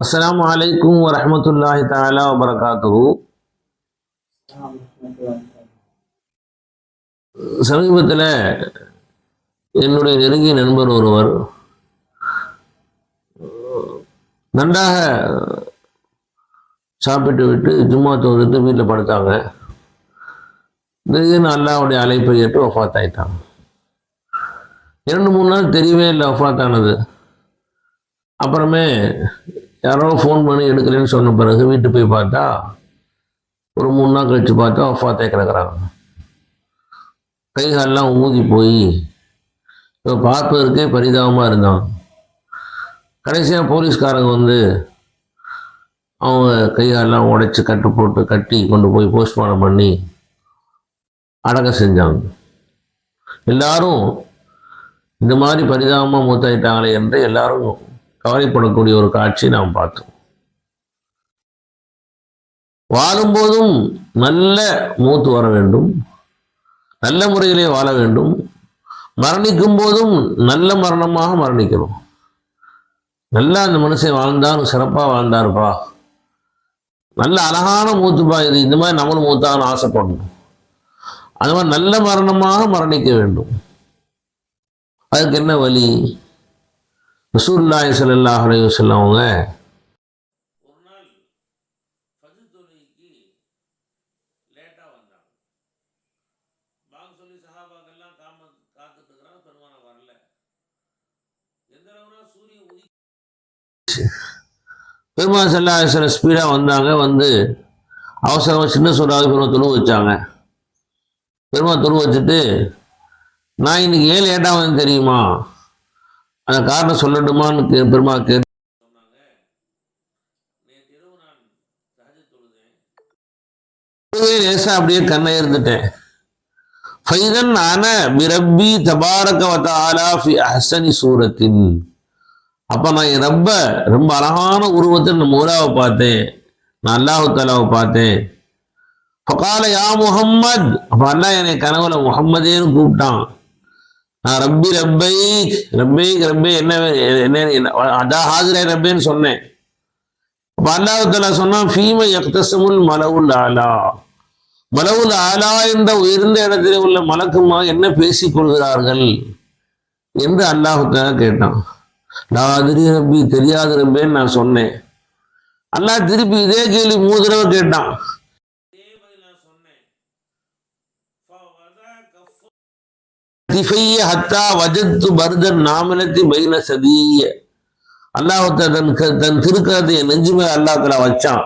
அஸ்ஸலாமு அலைக்கும் வரஹ்மத்துல்லாஹி தஆலா வபரகாத்துஹு. சமீபத்தில் என்னுடைய நெருங்கிய நண்பர் ஒருவர் நன்றாக சாப்பிட்டு விட்டு ஜும்மா தொழுதுட்டு வீட்டில் படுத்தாங்க. திடீர்னு அல்லாவுடைய அழைப்பை ஏற்று ஒஃபாத் ஆயிட்டாங்க இரண்டு மூணு நாள் தெரியவே இல்லை ஒஃபாத் ஆனது அப்புறமே யாரோ ஃபோன் பண்ணி எடுக்கலைன்னு சொன்ன பிறகு வீட்டு போய் பார்த்தா ஒரு மூணு நாள் கழித்து பார்த்தா ஒஃபாத்தே கிடக்குறாங்க கை காலெல்லாம் ஊதி போய் இப்போ பார்ப்பதற்கே பரிதாபமாக இருந்தான். கடைசியாக போலீஸ்காரங்க வந்து அவங்க கை காலெல்லாம் உடைச்சி கட்டு போட்டு கட்டி கொண்டு போய் போஸ்ட்மார்ட்டம் பண்ணி அடக்கம் செஞ்சாங்க. எல்லாரும் இந்த மாதிரி பரிதாபமாக மூத்தாயிட்டாங்களே என்று எல்லாரும் கவலைப்படக்கூடிய ஒரு காட்சி நாம் பார்த்தோம். வாழும்போதும் நல்ல மூத்து வர வேண்டும். நல்ல முறையிலே வாழ வேண்டும். மரணிக்கும் போதும் நல்ல மரணமாக மரணிக்கணும் நல்லா அந்த மனுஷன் வாழ்ந்தார் சிறப்பாக வாழ்ந்தாருப்பா. நல்ல அழகான மூத்துப்பா இது. இந்த மாதிரி நம்மளும் மூத்தான்னு ஆசைப்படணும். அது மாதிரி நல்ல மரணமாக மரணிக்க வேண்டும். அதுக்கு என்ன வழி? ரசூல்லாய் ஸல்லல்லாஹு அலைஹி வஸல்லம் அவங்க ஒரு நாள் தொழுகைக்கு லேட்டாக வந்தாங்க சொல்லி சஹாபாக்கெல்லாம் காம காத்துட்டு இருக்கிறாங்க பெருமான வரல எந்த அளவுனா சூரியன் உதி பெருமாள் செல்லா சில ஸ்பீடாக வந்தாங்க வந்து அவசரமாக சின்ன சூறாவது பெருமாள் துணு வச்சாங்க. பெருமாள் துணு வச்சுட்டு நான் இன்னைக்கு ஏன் லேட்டாக வந்து தெரியுமா? அந்த காரணம் சொல்லட்டுமான்னு கே கேட்டு லேசாக அப்படியே கண்ணை இருந்துட்டேன். ஃபைதன் அன பிரப்பி தபாரக வத்தாலா ஃபி அஹசனி சூரத்தின். அப்போ நான் என் ரப்ப ரொம்ப அழகான உருவத்தை நான் மூலாவை பார்த்தேன். நான் அல்லாஹு தாலாவை பார்த்தேன். ஃபகால யா முஹம்மத். அப்போ அல்லாஹ் என்னை கனவுல முஹம்மதேன்னு கூப்பிட்டான். ரப்பி ரப்பை ரப்பை ரப்பை என்ன என்ன என்ன- அதான் ஹாஜரே ரப்பேன்னு சொன்னேன். அப்போ அல்லாஹு தாலா சொன்னான் ஃபீம யக்தசமுல் மலவுல் ஆலா. மலவுல் ஆலா என்ற உயர்ந்த இடத்திலே உள்ள மலக்குமா என்ன பேசிக் கொள்கிறார்கள் என்று அல்லாஹு கேட்டான். நான் அதிரி ரப்பி தெரியாது ரப்பேன்னு நான் சொன்னேன். அல்லாஹ் திருப்பி இதே கேள்வி மூணு தடவை கேட்டான். திஃபைய ஹத்தா வஜத்து பர்தன் நாமலத்தி பைன சதீய. அல்லாஹ் தன் க- தன் திருக்கரத்தை நெஞ்சுமே அல்லாஹ் வச்சான்.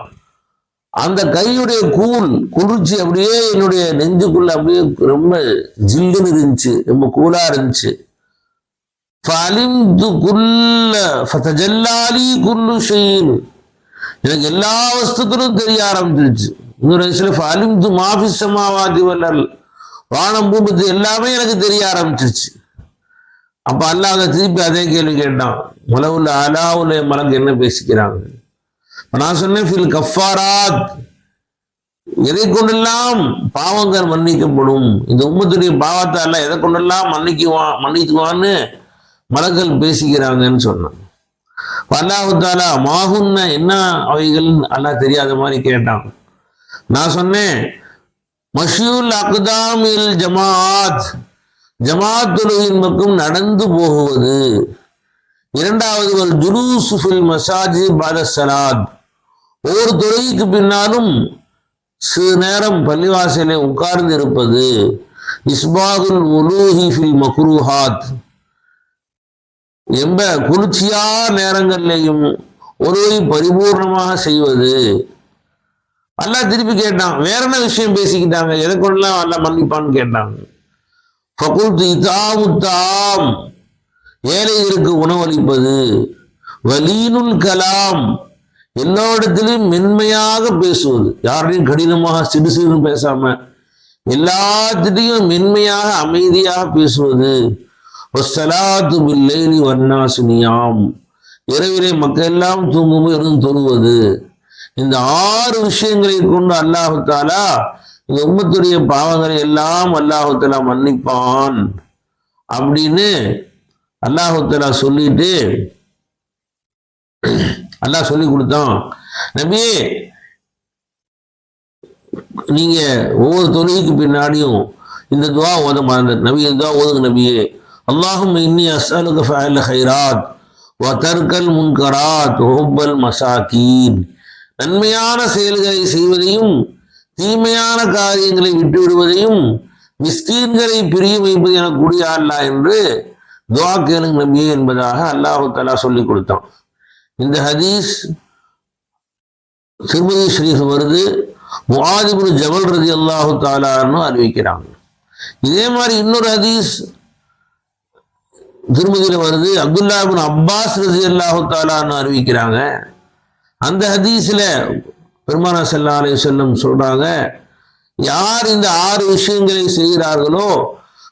அந்த கையுடைய கூல் குளிர்ச்சி அப்படியே என்னுடைய நெஞ்சுக்குள்ள அப்படியே ரொம்ப ஜில்லுன்னு இருந்துச்சு ரொம்ப கூலா இருந்துச்சு. ஃபலிம்து குல்ல ஃபதஜல்லாலி குல்லு ஷெயின். எனக்கு எல்லா வஸ்துக்களும் தெரிய ஆரம்பிச்சிருச்சு. இன்னொரு வயசுல ஃபலிம்து மாஃபி சமாவாதி வல்லல். வானம் பூமத்து எல்லாமே எனக்கு தெரிய ஆரம்பிச்சிருச்சு. அப்ப அல்லாத திருப்பி அதே கேள்வி கேட்டான். முலவுல அலாவுல மலக்கு என்ன பேசிக்கிறாங்க? நான் சொன்னேன் ஃபில் கஃபாராத். எதை கொண்டெல்லாம் பாவங்கள் மன்னிக்கப்படும்? இந்த உம்மத்துடைய பாவத்தை அல்ல எதை கொண்டெல்லாம் மன்னிக்குவான் மன்னிக்குவான்னு மலக்கள் பேசிக்கிறாங்கன்னு சொன்னான். அல்லாஹுத்தாலா அல்லாஹு தாலா மாகுன்ன என்ன அவைகள்? அல்லாஹ் தெரியாத மாதிரி கேட்டான். நான் சொன்னேன் மஷியுல் அக்தாமில் ஜமாத் ஜமாத் தொழுகையின் பக்கம் நடந்து போகுவது. இரண்டாவது ஒரு ஜுலூசு மசாஜி பாத சலாத். ஒவ்வொரு தொழுகைக்கு பின்னாலும் சிறு நேரம் பள்ளிவாசலை உட்கார்ந்து இருப்பது இஸ்பாகுல் உலூஹி ஃபில் மக்ரூஹாத். எம்ப குளிர்ச்சியா நேரங்கள்லையும் ஒருவை பரிபூர்ணமாக செய்வது. அல்லா திருப்பி கேட்டான் வேற என்ன விஷயம் பேசிக்கிட்டாங்க? எதை கொண்டுலாம் அல்லாஹ் மன்னிப்பான்னு கேட்டாங்க. ஃபகுல்து இதாமுத்தாம் ஏழைகளுக்கு உணவளிப்பது வலீனுல் கலாம் எல்லா இடத்திலும் மென்மையாக பேசுவது. யாரையும் கடினமாக சிறு சிறு பேசாம எல்லாத்திட்டையும் மென்மையாக அமைதியாக பேசுவது. வஸ்ஸலாத்து பில்லைலி வன்னாசு இரவிலே மக்கள் எல்லாம் தூங்கும் எதுவும் தொழுவது. இந்த ஆறு விஷயங்களை கொண்டு அல்லாஹுத்தாலா இந்த உம்மத்துடைய பாவங்களை எல்லாம் அல்லாஹுத்தலா மன்னிப்பான். அப்படின்னு அல்லாஹுத்தலா சொல்லிட்டு அல்லாஹ் சொல்லி கொடுத்தான். நபியே நீங்க ஒவ்வொரு தொழுகைக்கு பின்னாடியும் இந்த துவா ஓத மறந்த நபி இந்த துவா ஓதுங்க நபியே. அல்லாஹும் இன்னி அஸ்அலுக ஃபஅல ஹைராத் வ தர்கல் முன்கராத் ஹுப்பல் மசாக்கீன் நன்மையான செயல்களை செய்வதையும் தீமையான காரியங்களை விட்டு விடுவதையும் மிஸ்கீன்களை பிரிய வைப்பது என கூடிய அல்லா என்று துவா கேளுங்க நம்பியே என்பதாக அல்லாஹு தலா சொல்லி கொடுத்தான். இந்த ஹதீஸ் திருமதி ஸ்ரீஃப் வருது முகாதிபுரு ஜபல் ரதி அல்லாஹு தாலான்னு அறிவிக்கிறாங்க. இதே மாதிரி இன்னொரு ஹதீஸ் திருமதியில் வருது. அப்துல்லாபின் அப்பாஸ் ரசி அல்லாஹு தாலான்னு அறிவிக்கிறாங்க. அந்த ஹதீஸில் பெருமானா சல்லா அலி சொல்லம் சொல்றாங்க யார் இந்த ஆறு விஷயங்களை செய்கிறார்களோ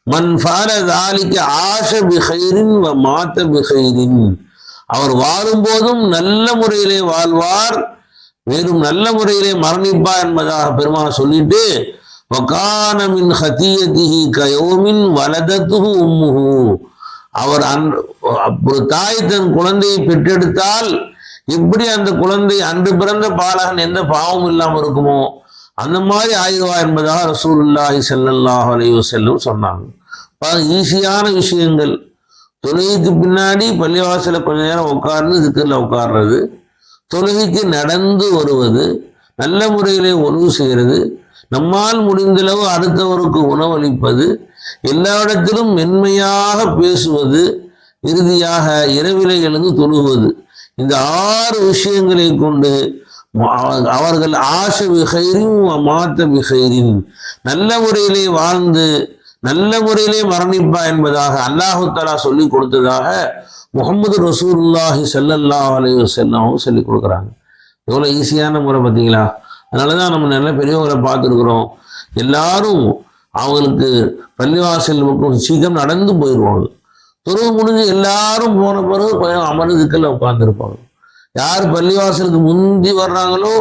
மண் ஃபார தாலிக்கு ஆஷ பிஹைரின் வ மாத்த பிஹைரின் அவர் வாழும்போதும் நல்ல முறையிலே வாழ்வார் மேலும் நல்ல முறையிலே மரணிப்பார் என்பதாக பெருமான சொல்லிட்டு வகானமின் மின் கயோமின் வலதத்துகு உம்முஹு. அவர் அன் ஒரு தாய் தன் குழந்தையை பெற்றெடுத்தால் எப்படி அந்த குழந்தை அன்று பிறந்த பாலகன் எந்த பாவமும் இல்லாமல் இருக்குமோ அந்த மாதிரி ஆயிடுவா என்பதாக ரசூலுல்லாஹி செல்லல்லாஹ் அலையோ செல்லும் சொன்னாங்க. ஈஸியான விஷயங்கள். தொழுகைக்கு பின்னாடி பள்ளிவாசல கொஞ்ச நேரம் உட்கார்ந்து இதுக்குள்ள உட்கார்றது தொழுகைக்கு நடந்து வருவது நல்ல முறையிலே உணவு செய்கிறது நம்மால் முடிந்தளவு அடுத்தவருக்கு உணவளிப்பது எல்லா இடத்திலும் மென்மையாக பேசுவது இறுதியாக இரவிலை எழுந்து தொழுவது இந்த ஆறு விஷயங்களை கொண்டு அவர்கள் ஆசை விகைரின் மாத்த விகைரின் நல்ல முறையிலே வாழ்ந்து நல்ல முறையிலே மரணிப்பா என்பதாக அல்லாஹு தலா சொல்லி கொடுத்ததாக முகமது ரசூல்லாஹி செல்லல்லா அலைஹி செல்லாவும் சொல்லி கொடுக்குறாங்க. எவ்வளோ ஈஸியான முறை பார்த்தீங்களா? அதனால தான் நம்ம நல்ல பெரியவங்களை பார்த்துருக்குறோம். எல்லாரும் அவங்களுக்கு பள்ளிவாசல் பக்கம் சீக்கிரம் நடந்து போயிடுவாங்க. துறவு முடிஞ்சு எல்லாரும் போன பிறகு கொஞ்சம் அமர்ந்துக்கல்ல உட்காந்துருப்பாங்க யார் பள்ளிவாசலுக்கு முந்தி வர்றாங்களோ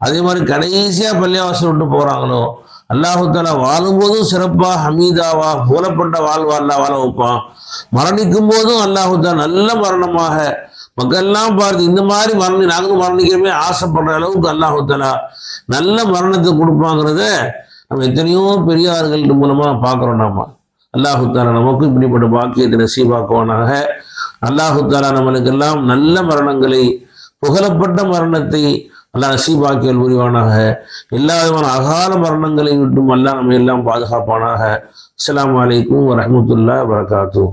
அதே மாதிரி கடைசியா பள்ளிவாசல் விட்டு போறாங்களோ அல்லாஹால வாழும்போதும் சிறப்பா ஹமீதாவா போலப்பட்ட வாழ்வா அல்லா வாழ வைப்பான். மரணிக்கும் போதும் அல்லாஹுத்தா நல்ல மரணமாக மக்கள்லாம் பார்த்து இந்த மாதிரி மரணி நாங்களும் மரணிக்கிறமே ஆசைப்படுற அளவுக்கு அல்லாஹுத்தலா நல்ல மரணத்தை கொடுப்பாங்கிறத நம்ம எத்தனையோ பெரியார்கள் மூலமா பார்க்குறோம் நாம. அல்லாஹுத்தாலா நமக்கும் இப்படிப்பட்ட பாக்கியத்தை நசீபாக்குவானாக. அல்லாஹுத்தாலா நம்மளுக்கெல்லாம் நல்ல மரணங்களை புகழப்பட்ட மரணத்தை அல்லாஹ் நசீபாக்கியல் புரிவானாக. எல்லா விதமான அகால மரணங்களை விட்டும் அல்லாஹ் நம்ம எல்லாம் பாதுகாப்பானாக. அஸ்லாம் வலைக்கும் வரமத்துல்லா வரகாத்தூ